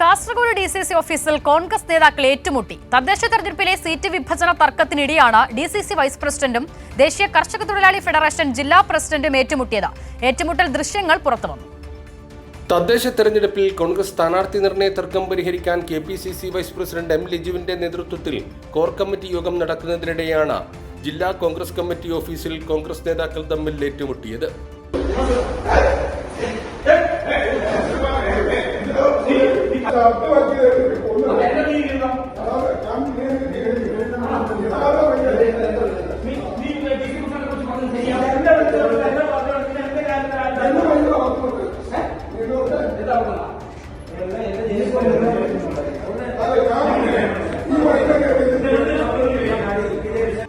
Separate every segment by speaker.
Speaker 1: Kasaragod D C C ഓഫീസിൽ കോൺഗ്രസ് നേതാക്കൾ ഏറ്റുമുട്ടി. തദ്ദേശ തെരഞ്ഞെടുപ്പിലെ സീറ്റ് വിഭജന തർക്കത്തിനിടെയാണ് ഡി സി സി വൈസ് പ്രസിഡന്റും ദേശീയ കർഷക തൊഴിലാളി ഫെഡറേഷൻ ജില്ലാ പ്രസിഡന്റും ഏറ്റുമുട്ടിയത്. ഏറ്റുമുട്ടൽ ദൃശ്യങ്ങൾ പുറത്തുവന്നു
Speaker 2: തദ്ദേശ തെരഞ്ഞെടുപ്പിൽ കോൺഗ്രസ് സ്ഥാനാർത്ഥി നിർണയ തർക്കം പരിഹരിക്കാൻ K P C C vice president M ലിജുവിന്റെ നേതൃത്വത്തിൽ കോർ കമ്മിറ്റി യോഗം നടക്കുന്നതിനിടെയാണ് ജില്ലാ കോൺഗ്രസ് കമ്മിറ്റി ഓഫീസിൽ കോൺഗ്രസ് നേതാക്കൾ തമ്മിൽ ഏറ്റുമുട്ടിയത്.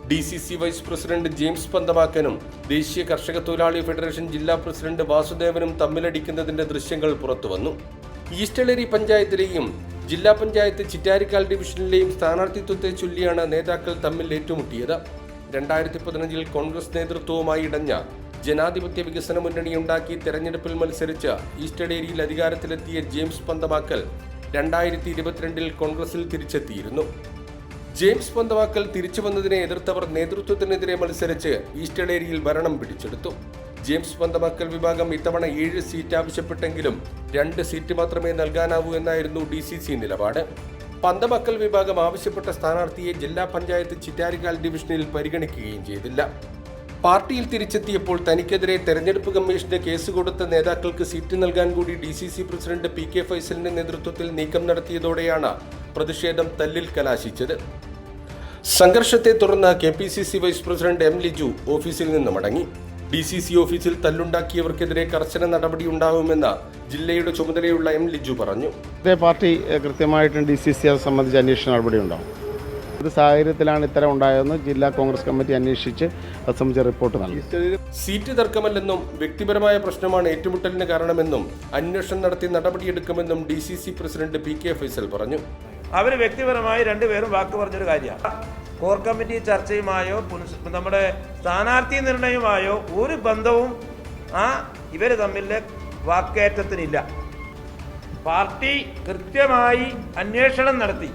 Speaker 2: D C C vice president James പന്തമാക്കനും ദേശീയ കർഷക തൊഴിലാളി ഫെഡറേഷൻ ജില്ലാ പ്രസിഡന്റ് വാസുദേവനും തമ്മിലടിക്കുന്നതിന്റെ ദൃശ്യങ്ങൾ പുറത്തുവന്നു. ഈസ്റ്റലേരി പഞ്ചായത്തിലെയും ജില്ലാ പഞ്ചായത്ത് ചിറ്റാരിക്കാൽ ഡിവിഷനിലെയും സ്ഥാനാർത്ഥിത്വത്തെ ചൊല്ലിയാണ് നേതാക്കൾ തമ്മിൽ ഏറ്റുമുട്ടിയത്. രണ്ടായിരത്തി പതിനഞ്ചിൽ കോൺഗ്രസ് നേതൃത്വവുമായി ഇടഞ്ഞ ജനാധിപത്യ വികസന മുന്നണിയുണ്ടാക്കി തെരഞ്ഞെടുപ്പിൽ മത്സരിച്ച് ഈസ്റ്റലേരിയിൽ അധികാരത്തിലെത്തിയ ജെയിംസ് പന്തമാക്കൽ രണ്ടായിരത്തി ഇരുപത്തിരണ്ടിൽ കോൺഗ്രസിൽ തിരിച്ചെത്തിയിരുന്നു. ജെയിംസ് പന്തവാക്കൽ തിരിച്ചു വന്നതിനെ എതിർത്തവർ നേതൃത്വത്തിനെതിരെ മത്സരിച്ച് ഈസ്റ്റേൺ ഏരിയയിൽ ഭരണം പിടിച്ചെടുത്തു. ജെയിംസ് പന്തവാക്കൽ വിഭാഗം ഇത്തവണ ഏഴ് സീറ്റ് ആവശ്യപ്പെട്ടെങ്കിലും രണ്ട് സീറ്റ് മാത്രമേ നൽകാനാവൂ എന്നായിരുന്നു ഡി സി സി നിലപാട്. പന്തമക്കൽ വിഭാഗം ആവശ്യപ്പെട്ട സ്ഥാനാർത്ഥിയെ ജില്ലാ പഞ്ചായത്ത് ചിറ്റാരിക്കാൽ ഡിവിഷനിൽ പരിഗണിക്കുകയും ചെയ്തില്ല. പാർട്ടിയിൽ തിരിച്ചെത്തിയപ്പോൾ തനിക്കെതിരെ തെരഞ്ഞെടുപ്പ് കമ്മീഷന് കേസ് കൊടുത്ത നേതാക്കൾക്ക് സീറ്റ് നൽകാൻ കൂടി D C C president P K ഫൈസലിന്റെ നേതൃത്വത്തിൽ നീക്കം നടത്തിയതോടെയാണ് പ്രതിഷേധം തല്ലിൽ കലാശിച്ചത്. സംഘർഷത്തെ തുടർന്ന് K P C C vice president M Liju ഓഫീസിൽ നിന്ന് മടങ്ങി. ഡി സി സി ഓഫീസിൽ തല്ലുണ്ടാക്കിയവർക്കെതിരെ കർശന നടപടി ഉണ്ടാകുമെന്ന് ജില്ലയുടെ ചുമതലയുള്ള എം ലിജു പറഞ്ഞു.
Speaker 3: ഇതേ പാർട്ടി കൃത്യമായിട്ടും ഡി സി സി അത് സംബന്ധിച്ച് അന്വേഷണ നടപടി ഉണ്ടാകും ഇത് സാഹചര്യത്തിലാണ് ഇത്തരം ഉണ്ടായതെന്ന് ജില്ലാ കോൺഗ്രസ് കമ്മിറ്റി അന്വേഷിച്ച് അത് സംബന്ധിച്ച റിപ്പോർട്ട് നൽകി.
Speaker 2: സീറ്റ് തർക്കമല്ലെന്നും വ്യക്തിപരമായ പ്രശ്നമാണ് ഏറ്റുമുട്ടലിന് കാരണമെന്നും അന്വേഷണം നടത്തി നടപടിയെടുക്കുമെന്നും D C C president P K Faisal പറഞ്ഞു.
Speaker 4: അവർ വ്യക്തിപരമായി രണ്ടുപേരും വാക്ക് പറഞ്ഞൊരു കാര്യമാണ്. കോർ കമ്മിറ്റി ചർച്ചയുമായോ നമ്മുടെ സ്ഥാനാർത്ഥി നിർണയവുമായോ ഒരു ബന്ധവും ആ ഇവർ തമ്മിലെ വാക്കേറ്റത്തിനില്ല. പാർട്ടി കൃത്യമായി അന്വേഷണം നടത്തി.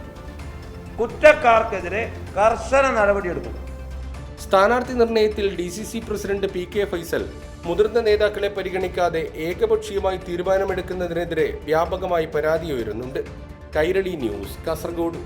Speaker 4: കുറ്റക്കാർക്കെതിരെ കർശന നടപടിയെടുക്കും.
Speaker 2: സ്ഥാനാർത്ഥി നിർണയത്തിൽ D C C president P K Faisal മുതിർന്ന നേതാക്കളെ പരിഗണിക്കാതെ ഏകപക്ഷീയമായി തീരുമാനമെടുക്കുന്നതിനെതിരെ വ്യാപകമായി പരാതി ഉയരുന്നുണ്ട്. കൈരളി ന്യൂസ് കാസർഗോഡ്.